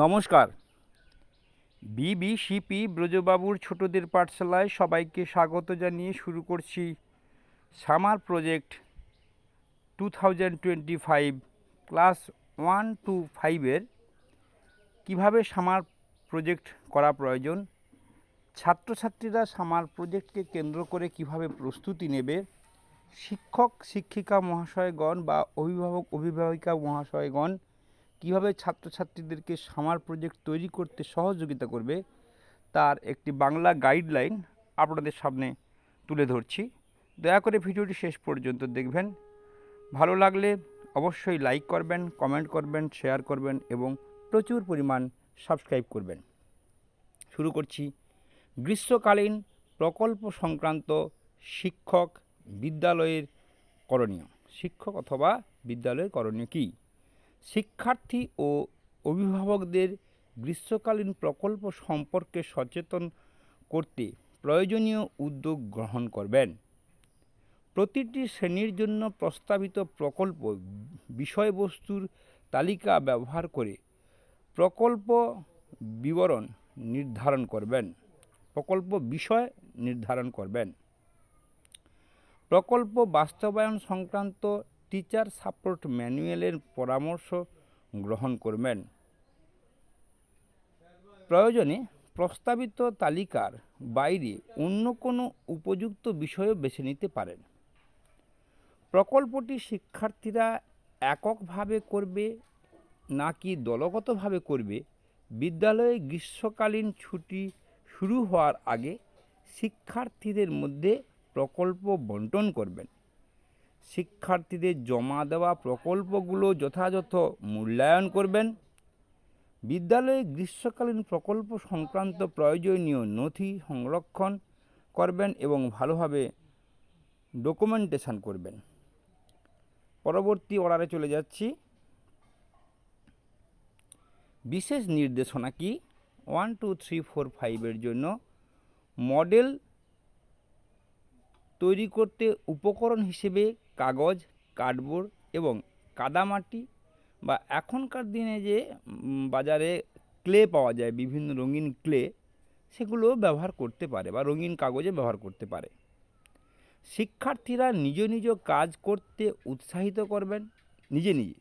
নমস্কার। বিবিসিপি ব্রজবাবুর ছোটদের পাঠশালায় সবাইকে স্বাগত জানিয়ে শুরু করছি summer project two thousand twenty five class one two ফাইভের কীভাবে সামার প্রজেক্ট করা প্রয়োজন, ছাত্রছাত্রীরা সামার প্রজেক্টকে কেন্দ্র করে কীভাবে প্রস্তুতি নেবে, শিক্ষক, শিক্ষিকা মহাশয়গণ বা অভিভাবক, অভিভাবিকা মহাশয়গণ কীভাবে ছাত্রছাত্রীদেরকে সামার প্রজেক্ট তৈরি করতে সহযোগিতা করবে, তার একটি বাংলা গাইডলাইন আপনাদের সামনে তুলে ধরছি। দয়া করে ভিডিওটি শেষ পর্যন্ত দেখবেন। ভালো লাগলে অবশ্যই লাইক করবেন কমেন্ট করবেন শেয়ার করবেন এবং প্রচুর পরিমাণ সাবস্ক্রাইব করবেন। শুরু করছি। গ্রীষ্মকালীন প্রকল্প সংক্রান্ত শিক্ষক বিদ্যালয়ের করণীয়। শিক্ষক অথবা বিদ্যালয়ের করণীয় কী? শিক্ষার্থী ও অভিভাবকদের গ্রীষ্মকালীন প্রকল্প সম্পর্কে সচেতন করতে প্রয়োজনীয় উদ্যোগ গ্রহণ করবেন। প্রতিটি শ্রেণির জন্য প্রস্তাবিত প্রকল্প বিষয়বস্তুর তালিকা ব্যবহার করে প্রকল্প বিবরণ নির্ধারণ করবেন। প্রকল্প বিষয় নির্ধারণ করবেন। প্রকল্প বাস্তবায়ন সংক্রান্ত টিচার সাপোর্ট ম্যানুয়ালের পরামর্শ গ্রহণ করবেন। প্রয়োজনে প্রস্তাবিত তালিকার বাইরে অন্য কোনো উপযুক্ত বিষয়ও বেছে নিতে পারেন। প্রকল্পটি শিক্ষার্থীরা এককভাবে করবে নাকি দলগতভাবে করবে বিদ্যালয়ে গ্রীষ্মকালীন ছুটি শুরু হওয়ার আগে শিক্ষার্থীদের মধ্যে প্রকল্প বন্টন করবেন। শিক্ষার্থীদের জমা দেওয়া প্রকল্পগুলো যথাযথ মূল্যায়ন করবেন। বিদ্যালয়ে গ্রীষ্মকালীন প্রকল্প সংক্রান্ত প্রয়োজনীয় নথি সংরক্ষণ করবেন এবং ভালোভাবে ডকুমেন্টেশন করবেন। পরবর্তী অর্ডারে চলে যাচ্ছি। বিশেষ নির্দেশনা কি? ওয়ান টু থ্রি ফোর ফাইভের জন্য মডেল তৈরি করতে উপকরণ হিসেবে কাগজ কার্ডবোর্ড এবং কাদামাটি বা এখনকার দিনে যে বাজারে ক্লে পাওয়া যায়, বিভিন্ন রঙিন ক্লে সেগুলো ব্যবহার করতে পারে বা রঙিন কাগজে ব্যবহার করতে পারে। শিক্ষার্থীরা নিজ নিজ কাজ করতে উৎসাহিত করবেন, নিজে নিজে।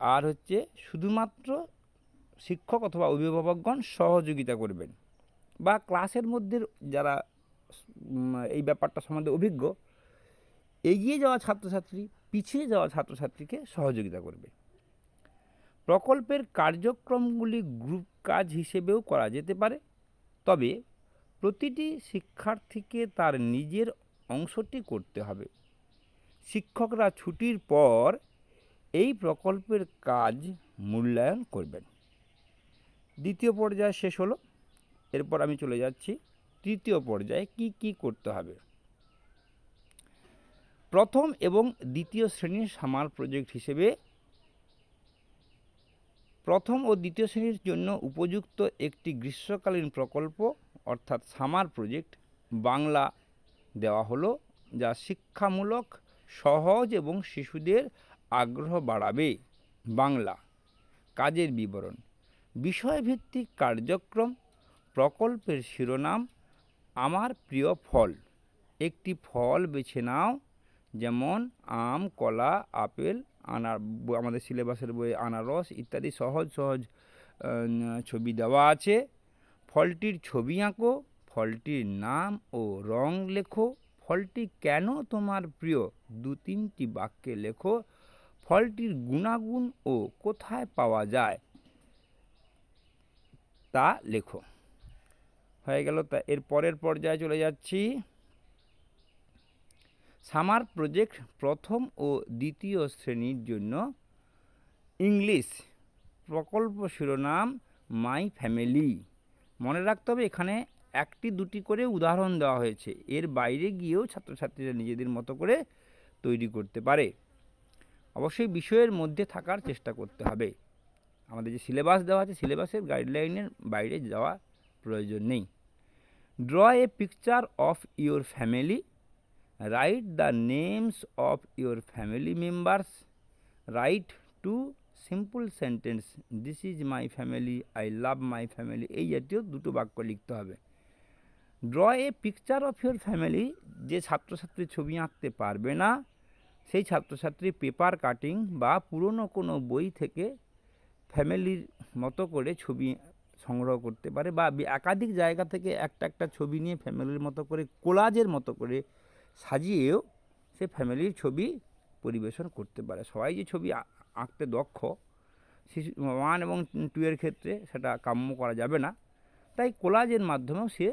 আর হচ্ছে শুধুমাত্র শিক্ষক অথবা অভিভাবকগণ সহযোগিতা করবেন। বা ক্লাসের মধ্যে যারা এই ব্যাপারটা সম্বন্ধে অভিজ্ঞ এগিয়ে যাওয়া ছাত্রছাত্রী, পিছিয়ে যাওয়া ছাত্রছাত্রীকে সহযোগিতা করবে। প্রকল্পের কার্যক্রমগুলি গ্রুপ কাজ হিসেবেও করা যেতে পারে, তবে প্রতিটি শিক্ষার্থীকে তার নিজের অংশটি করতে হবে। শিক্ষকরা ছুটির পর এই প্রকল্পের কাজ মূল্যায়ন করবেন। দ্বিতীয় পর্যায় শেষ হলো। এরপর আমি চলে যাচ্ছি। তৃতীয় পর্যায়ে কি কি করতে হবে? প্রথম এবং দ্বিতীয় শ্রেণির সামার প্রজেক্ট হিসেবে প্রথম ও দ্বিতীয় শ্রেণির জন্য উপযুক্ত একটি গ্রীষ্মকালীন প্রকল্প, অর্থাৎ সামার প্রজেক্ট বাংলা দেওয়া হলো, যা শিক্ষামূলক, সহজ এবং শিশুদের আগ্রহ বাড়াবে। বাংলা, কাজের বিবরণ, বিষয়ভিত্তিক কার্যক্রম, প্রকল্পের শিরোনাম, আমার প্রিয় ফল, একটি ফল বেছে নাও। যেমন আম, কলা, আপেল আনার আমাদের সিলেবাসের বইয়ে আনারস ইত্যাদি সহজ সহজ ছবি দেওয়া আছে। ফলটির ছবি আঁকো, ফলটির নাম ও রং লেখো, ফলটি কেন তোমার প্রিয়? দু তিনটি বাক্যে লেখো, ফলটির গুণাগুণ ও কোথায় পাওয়া যায় তা লেখো। হয়ে গেল, তা এর পরের পর্যায়ে চলে যাচ্ছি। সামার প্রজেক্ট প্রথম ও দ্বিতীয় শ্রেণির জন্য ইংলিশ প্রকল্প শিরোনাম মাই ফ্যামিলি। মনে রাখতে হবে, এখানে একটি দুটি করে উদাহরণ দেওয়া হয়েছে। এর বাইরে গিয়েও ছাত্রছাত্রীরা নিজেদের মতো করে তৈরি করতে পারে। অবশ্যই বিষয়ের মধ্যে থাকার চেষ্টা করতে হবে। আমাদের যে সিলেবাস দেওয়া আছে, সিলেবাসের গাইডলাইনের বাইরে যাওয়া প্রয়োজন নেই। Draw a picture of your family write the names of your family members. Write two simple sentence this is my family I love my family এই জাতীয় দুটো বাক্য লিখতে হবে। Draw a picture of your family যে ছাত্রছাত্রী ছবি আঁকতে পারবে না, সেই ছাত্রছাত্রী পেপার কাটিং বা পুরনো কোনো বই থেকে ফ্যামিলির মতো করে ছবি সংগ্রহ করতে পারে বি- একাধিক জায়গা থেকে একটা একটা ছবি নিয়ে ফ্যামিলির মতো করে কোলাজের মতো করে সাজিয়েও সে ফ্যামিলির ছবি পরিবেশন করতে পারে। সবাই যে ছবি আঁকতে দক্ষ শিশু ওয়ান এবং টু এর ক্ষেত্রে সেটা কাম্য করা যাবে না। তাই কোলাজের মাধ্যমেও সে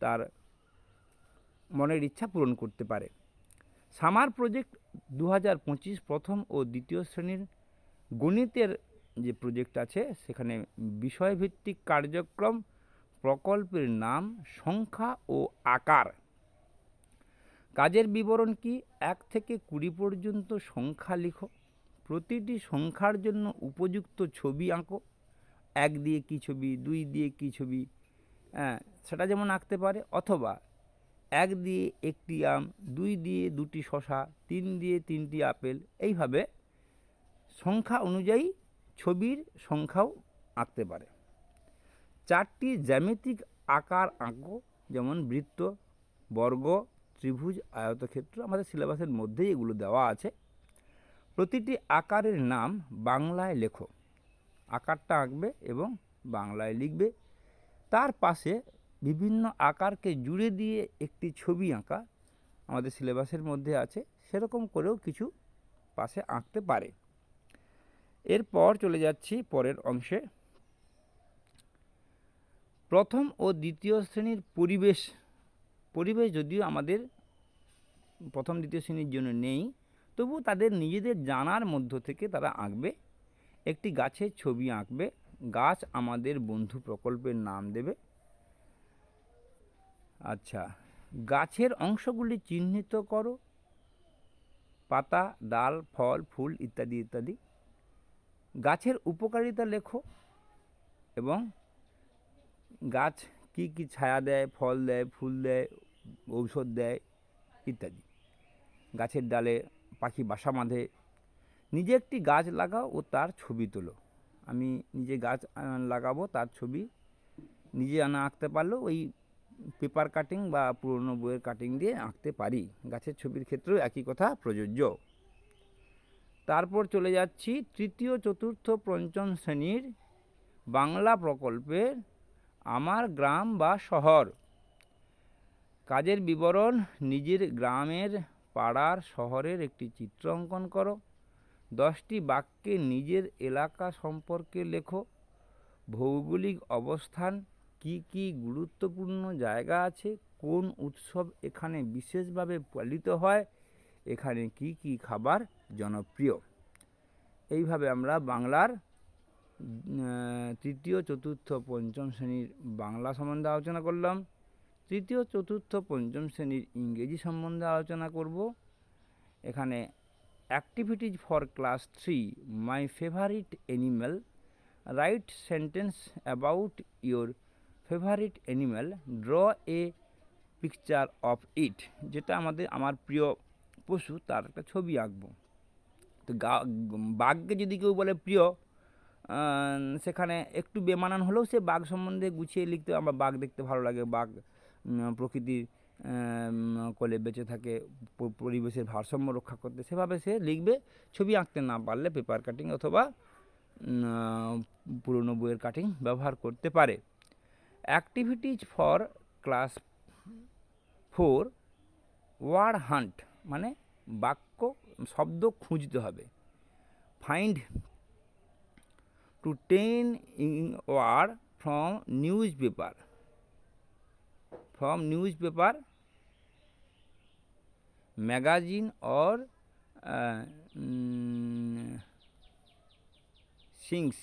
তার মনের ইচ্ছা পূরণ করতে পারে। সামার প্রজেক্ট দু হাজার পঁচিশ প্রথম ও দ্বিতীয় শ্রেণির গণিতের যে প্রজেক্ট আছে, সেখানে বিষয়ভিত্তিক কার্যক্রম প্রকল্পের নাম, সংখ্যা ও আকার কাজের বিবরণ কি? এক থেকে কুড়ি পর্যন্ত সংখ্যা লিখো। প্রতিটি সংখ্যার জন্য উপযুক্ত ছবি আঁকো। এক দিয়ে কী ছবি, দুই দিয়ে কী ছবি হ্যাঁ সেটা যেমন আঁকতে পারে, অথবা এক দিয়ে একটি আম, দুই দিয়ে দুটি শশা, তিন দিয়ে তিনটি আপেল, এইভাবে সংখ্যা অনুযায়ী ছবির সংখ্যাও আঁকতে পারে। চারটি জ্যামিতিক আকার আঁকো, যেমন বৃত্ত, বর্গ ত্রিভুজ আয়তক্ষেত্র আমাদের সিলেবাসের মধ্যেই এগুলো দেওয়া আছে। প্রতিটি আকারের নাম বাংলায় লেখো। আকারটা আঁকবে এবং বাংলায় লিখবে। তার পাশে বিভিন্ন আকারকে জুড়ে দিয়ে একটি ছবি আঁকা আমাদের সিলেবাসের মধ্যে আছে। সেরকম করেও কিছু পাশে আঁকতে পারে। এরপর চলে যাচ্ছি পরের অংশে। প্রথম ও দ্বিতীয় শ্রেণির পরিবেশ পরিবেশ যদিও আমাদের প্রথম, দ্বিতীয় শ্রেণির জন্য নেই তবু তাদের নিজেদের জানার মধ্য থেকে তারা আঁকবে, একটি গাছের ছবি আঁকবে, গাছ আমাদের বন্ধু প্রকল্পের নাম দেবে। আচ্ছা গাছের অংশগুলি চিহ্নিত করো। পাতা, ডাল, ফল, ফুল ইত্যাদি ইত্যাদি। গাছের উপকারিতা লেখো এবং গাছ কি কি ছায়া দেয়, ফল দেয়, ফুল দেয় ঔষধ দেয়, ইত্যাদি। গাছের ডালে পাখি বাসা বাঁধে। নিজে একটি গাছ লাগাও ও তার ছবি তোলো। আমি নিজে গাছ লাগাবো, তার ছবি নিজে আনা আঁকতে পারলেও ওই পেপার কাটিং বা পুরনো বইয়ের কাটিং দিয়ে আঁকতে পারি। গাছের ছবির ক্ষেত্রেও একই কথা, প্রযোজ্য। তারপর চলে যাচ্ছি তৃতীয় চতুর্থ পঞ্চম শ্রেণির বাংলা প্রকল্পের আমার গ্রাম বা শহর। কাজের বিবরণ, নিজের গ্রামের পাড়ার শহরের একটি চিত্র অঙ্কন করো। দশটি বাক্যে নিজের এলাকা সম্পর্কে লেখো। ভৌগোলিক অবস্থান, কি কি গুরুত্বপূর্ণ জায়গা আছে, কোন উৎসব এখানে বিশেষভাবে পালিত হয়, এখানে কি কি খাবার জনপ্রিয়। এইভাবে আমরা বাংলার তৃতীয়, চতুর্থ, পঞ্চম শ্রেণির বাংলা সম্বন্ধে আলোচনা করলাম। তৃতীয়, চতুর্থ, পঞ্চম শ্রেণির ইংরেজি সম্বন্ধে আলোচনা করব। এখানে activities for class three my favourite animal write sentence about your favourite animal draw a picture of it যেটা আমাদের, আমার প্রিয় পশু, তার একটা ছবি আঁকবো। তো বাঘকে যদি কেউ বলে প্রিয় সেখানে একটু বেমানান হলেও সে বাঘ সম্বন্ধে গুছিয়ে লিখতে, আমার বাঘ দেখতে ভালো লাগে, বাঘ প্রকৃতির কোলে বেঁচে থাকে পরিবেশের ভারসাম্য রক্ষা করতে, সেভাবে সে লিখবে, ছবি আঁকতে না পারলে পেপার কাটিং অথবা পুরনো বইয়ের কাটিং ব্যবহার করতে পারে। Activities for class four word hunt মানে বাক্য, শব্দ খুঁজতে হবে। Find two ten in word from newspaper from newspaper magazine or signs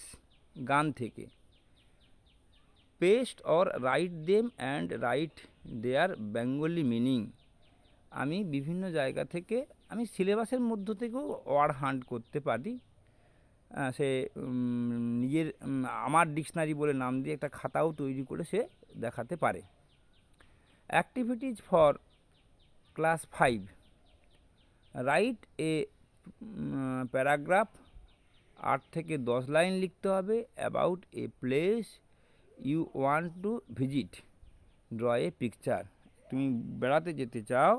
গান থেকে। Paste or write them and write their Bengali meaning আমি বিভিন্ন জায়গা থেকে, আমি সিলেবাসের মধ্য থেকেও ওয়ার্ড হান্ট করতে পারি। সে নিজের আমার ডিকশনারি বলে নাম দিয়ে একটা খাতাও তৈরি করে সে দেখাতে পারে। Activities for class five write a paragraph আট থেকে দশ লাইন লিখতে হবে about a place you want to visit draw a picture তুমি বেড়াতে যেতে চাও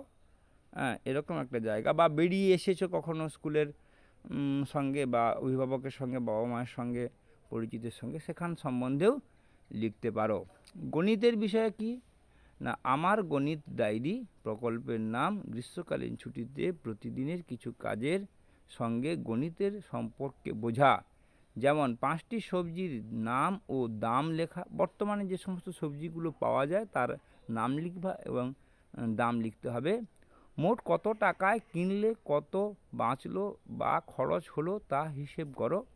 হ্যাঁ এরকম একটা জায়গা বা বেরিয়ে এসেছ কখনো স্কুলের সঙ্গে বা অভিভাবকের সঙ্গে, বাবা মায়ের সঙ্গে, পরিচিতের সঙ্গে, সেখান সম্বন্ধেও লিখতে পারো। গণিতের বিষয়ে কি? না, আমার গণিত ডায়েরি প্রকল্পের নাম গ্রীষ্মকালীন ছুটিতে প্রতিদিনের কিছু কাজের সঙ্গে গণিতের সম্পর্কে বোঝা। যেমন, পাঁচটি সবজির নাম ও দাম লেখা। বর্তমানে যে সমস্ত সবজিগুলো পাওয়া যায়, তার নাম লিখবা এবং দাম লিখতে হবে। মোট কত টাকায় কিনলে কত বাঁচলো বা খরচ হলো তা হিসেব করো।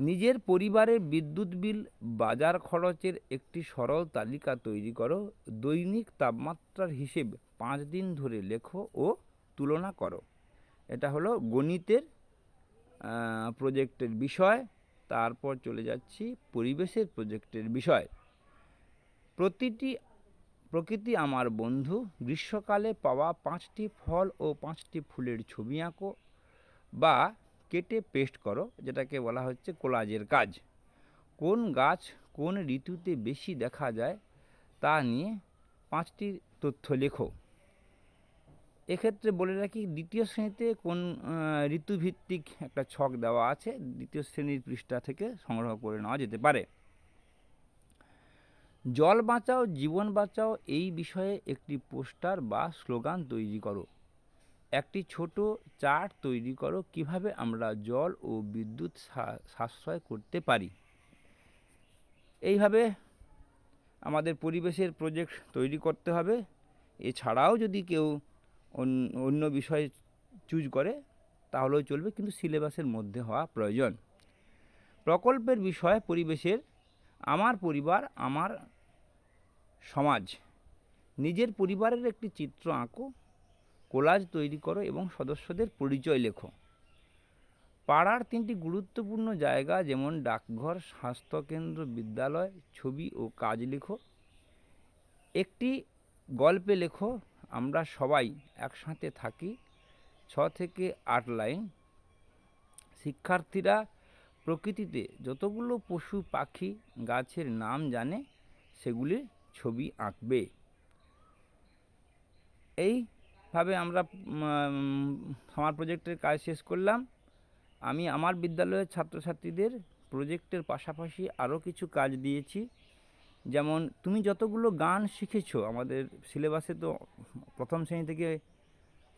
নিজের পরিবারের বিদ্যুৎ বিল, বাজার খরচের একটি সরল তালিকা তৈরি করো। দৈনিক তাপমাত্রার হিসেব পাঁচ দিন ধরে লেখো ও তুলনা করো। এটা হলো গণিতের প্রজেক্টের বিষয়। তারপর চলে যাচ্ছি পরিবেশের প্রজেক্টের বিষয়। প্রতিটি, প্রকৃতি আমার বন্ধু, গ্রীষ্মকালে পাওয়া পাঁচটি ফল ও পাঁচটি ফুলের ছবি আঁকো বা কেটে পেস্ট করো, যেটাকে বলা হচ্ছে কোলাজের কাজ কোন গাছ কোন ঋতুতে বেশি দেখা যায় তা নিয়ে পাঁচটি তথ্য লেখো। এক্ষেত্রে বলে রাখি, দ্বিতীয় শ্রেণীতে কোন ঋতুভিত্তিক একটা ছক দেওয়া আছে, দ্বিতীয় শ্রেণির পৃষ্ঠা থেকে সংগ্রহ করে নেওয়া যেতে পারে। জল বাঁচাও, জীবন বাঁচাও, এই বিষয়ে একটি পোস্টার বা স্লোগান তৈরি করো। একটি ছোট চার্ট তৈরি করো কীভাবে আমরা জল ও বিদ্যুৎ সাশ্রয় করতে পারি। এইভাবে আমাদের পরিবেশের প্রজেক্ট তৈরি করতে হবে। এছাড়াও যদি কেউ অন- অন্য বিষয় চুজ করে, তাহলেও চলবে, কিন্তু সিলেবাসের মধ্যে হওয়া প্রয়োজন। প্রকল্পের বিষয় পরিবেশের, আমার পরিবার, আমার সমাজ। নিজের পরিবারের একটি চিত্র আঁকো। কোলাজ তৈরি করো এবং সদস্যদের পরিচয় লেখো। পাড়ার তিনটি গুরুত্বপূর্ণ জায়গা যেমন ডাকঘর, স্বাস্থ্যকেন্দ্র, বিদ্যালয়, ছবি ও কাজ লেখো। একটি গল্পে লেখো, আমরা সবাই একসাথে থাকি, ছ থেকে আট লাইন। শিক্ষার্থীরা প্রকৃতিতে যতগুলো পশু, পাখি, গাছের নাম জানে, সেগুলির ছবি আঁকবে। এইভাবে আমরা আমার প্রজেক্টের কাজ শেষ করলাম। আমি আমার বিদ্যালয়ের ছাত্রছাত্রীদের প্রজেক্টের পাশাপাশি আরও কিছু কাজ দিয়েছি। যেমন, তুমি যতগুলো গান শিখেছো, আমাদের সিলেবাসে তো প্রথম শ্রেণি থেকে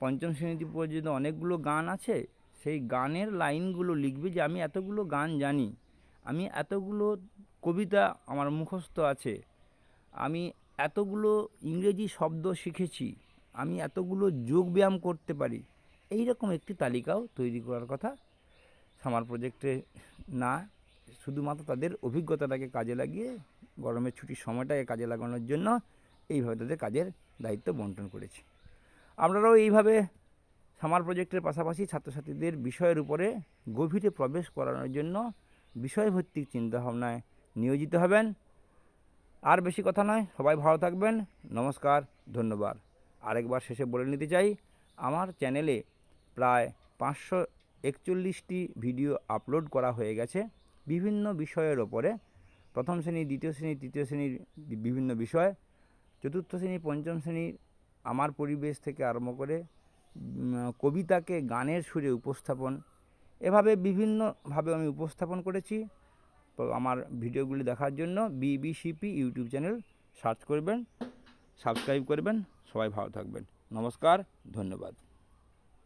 পঞ্চম শ্রেণি পর্যন্ত অনেকগুলো গান আছে, সেই গানের লাইনগুলো লিখবে যে আমি এতগুলো গান জানি। আমি এতগুলো কবিতা আমার মুখস্থ আছে। আমি এতগুলো ইংরেজি শব্দ শিখেছি। আমি এতগুলো যোগ ব্যায়াম করতে পারি এই রকম একটি তালিকাও তৈরি করার কথা। সামার প্রজেক্টে না, শুধুমাত্র তাদের অভিজ্ঞতাটাকে কাজে লাগিয়ে গরমের ছুটির সময়টাকে কাজে লাগানোর জন্য এইভাবে তাদের কাজের দায়িত্ব বন্টন করেছি। আপনারাও এইভাবে সামার প্রজেক্টের পাশাপাশি ছাত্রছাত্রীদের বিষয়ের উপরে গভীরে প্রবেশ করানোর জন্য বিষয়ভিত্তিক চিন্তাভাবনায় নিয়োজিত হবেন। আর বেশি কথা নয়, সবাই ভালো থাকবেন। নমস্কার, ধন্যবাদ। আরেকবার শেষে বলে নিতে চাই, আমার চ্যানেলে প্রায় পাঁচশো একচল্লিশটি ভিডিও আপলোড করা হয়ে গেছে বিভিন্ন বিষয়ের ওপরে। প্রথম শ্রেণি, দ্বিতীয় শ্রেণি, তৃতীয় শ্রেণির বিভিন্ন বিষয়। চতুর্থ শ্রেণি, পঞ্চম শ্রেণির আমার পরিবেশ থেকে আরম্ভ করে কবিতাকে গানের সুরে উপস্থাপন, এভাবে বিভিন্নভাবে আমি উপস্থাপন করেছি। আমার ভিডিওগুলি দেখার জন্য বিবিসিপি ইউটিউব চ্যানেল সার্চ করবেন। সাবস্ক্রাইব করবেন সবাই ভালো থাকবেন। নমস্কার ধন্যবাদ।